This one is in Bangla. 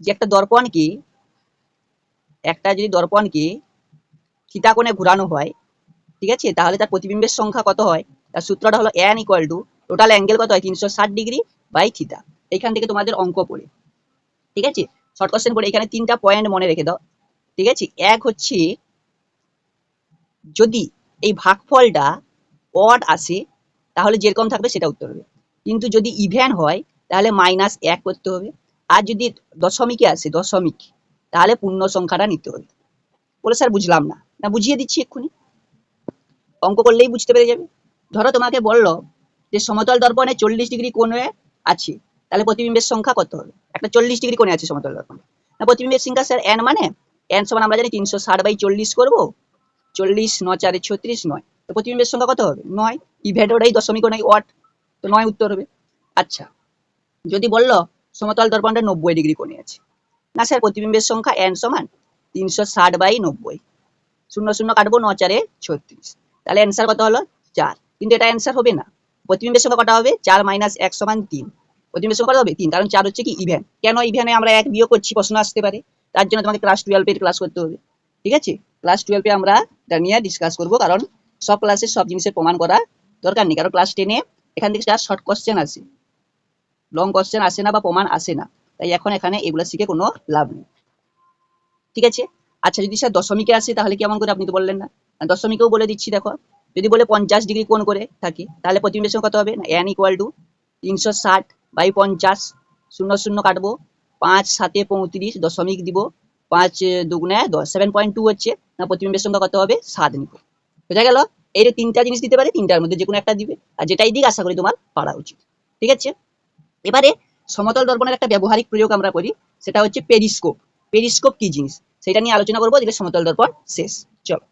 যে একটা দর্পণকে একটা যদি দর্পণকে থিতা কোণে ঘুরানো হয়, ঠিক আছে? তাহলে তার প্রতিবিম্বের সংখ্যা কত হয়? তার সূত্রটা হলো N equal to total angle কত হয়? তিনশো ষাট ডিগ্রি বাই থিতা এখান থেকে তোমাদের অঙ্ক পড়ে। ঠিক আছে? শর্ট কোশ্চেন পড়ে। এখানে তিনটা পয়েন্ট মনে রেখে দাও। ঠিক আছে? এক হচ্ছে যদি এই ভাগফলটা অড আসে, তাহলে যেরকম থাকবে সেটা উত্তর হবে। কিন্তু যদি ইভেন হয়, তাহলে মাইনাস এক করতে হবে। আর যদি দশমিকে আসে, দশমিক, তাহলে পূর্ণ সংখ্যাটা নিতে হবে। বলে, স্যার, বুঝলাম না। না, বুঝিয়ে দিচ্ছি এক্ষুনি। অঙ্ক করলেই বুঝতে পেরে যাবে। ধরো, তোমাকে বলল যে সমতল দর্পণে চল্লিশ ডিগ্রি কোণে আছে, তাহলে প্রতিবিম্বের সংখ্যা কত হবে? একটা চল্লিশ ডিগ্রি কোণে আছে সমতল দর্পণে। না, প্রতিবিম্বের সংখ্যা, স্যার এন মানে? এন সমান আমরা জানি তিনশো ষাট বাই চল্লিশ করব। চল্লিশ ন চারে ছত্রিশ নয়। তো প্রতিবিম্বের সংখ্যা কত হবে? নয়। ইভেট ওটাই দশমিক নাই, ওয়াট। তো নয় উত্তর হবে। আচ্ছা যদি বলল সমতল দর্পণটা নব্বই ডিগ্রি কোণে আছে। না স্যার প্রতিবিম্বের সংখ্যা এন সমান তিনশো ষাট বাই নব্বই। শূন্য শূন্য কাটবো ন চারে ছত্রিশ। তাহলে অ্যান্সার কত হলো? চার। কিন্তু এটা অ্যান্সার হবে না। প্রতিবিম্বের সংখ্যা কটা হবে? চার মাইনাস এক সমান তিন। প্রতিবিম্বের সংখ্যা কত হবে? তিন। কারণ চার হচ্ছে কি? ইভেন কেন ইভেনে আমরা এক বিয়োগ করছি? প্রশ্ন আসতে পারে। তার জন্য তোমাকে ক্লাস টুয়েলভের ক্লাস করতে হবে। ঠিক আছে? ক্লাস টুয়েলভে আমরা এটা নিয়ে ডিসকাস করব। কারণ সব ক্লাসে সব জিনিসের প্রমাণ করা দরকার নেই। কারণ ক্লাস টেনে এখান থেকে যা শর্ট কোশ্চেন আসে। লং কোশ্চেন আসে না বা প্রমাণ আসে না। তাই এখন এখানে এগুলো শিখে কোনো লাভ নেই। ঠিক আছে? আচ্ছা যদি স্যার দশমিকে আসে, তাহলে কেমন করে আপনি তো বললেন না? দশমিকেও বলে দিচ্ছি, দেখো। যদি বলে পঞ্চাশ ডিগ্রি কোণ করে থাকি, তাহলে প্রতিবিম্বের কত হবে? না এন ইকুয়াল টু তিনশো ষাট বাই পঞ্চাশ, শূন্য শূন্য কাটবো। পাঁচ সাতে পঁয়ত্রিশ, দশমিক দিব। পাঁচ দুগুণে দশ সেভেন পয়েন্ট টু হচ্ছে। না, প্রতিবিম্বের সংখ্যা কত হবে? সাত নিব। বোঝা গেল? এই তিনটা জিনিস দিতে পারে, তিনটার মধ্যে যে কোনো একটা দিবে। আর যেটাই দিক, আশা করি তোমার পারা উচিত। ঠিক আছে? এবারে সমতল দর্পণের একটা ব্যবহারিক প্রয়োগ আমরা করি, সেটা হচ্ছে পেরিস্কোপ। পেরিস্কোপ কি জিনিস? সেটা নিয়ে আলোচনা করব যেটা সমতল দর্পণ শেষ। চলো।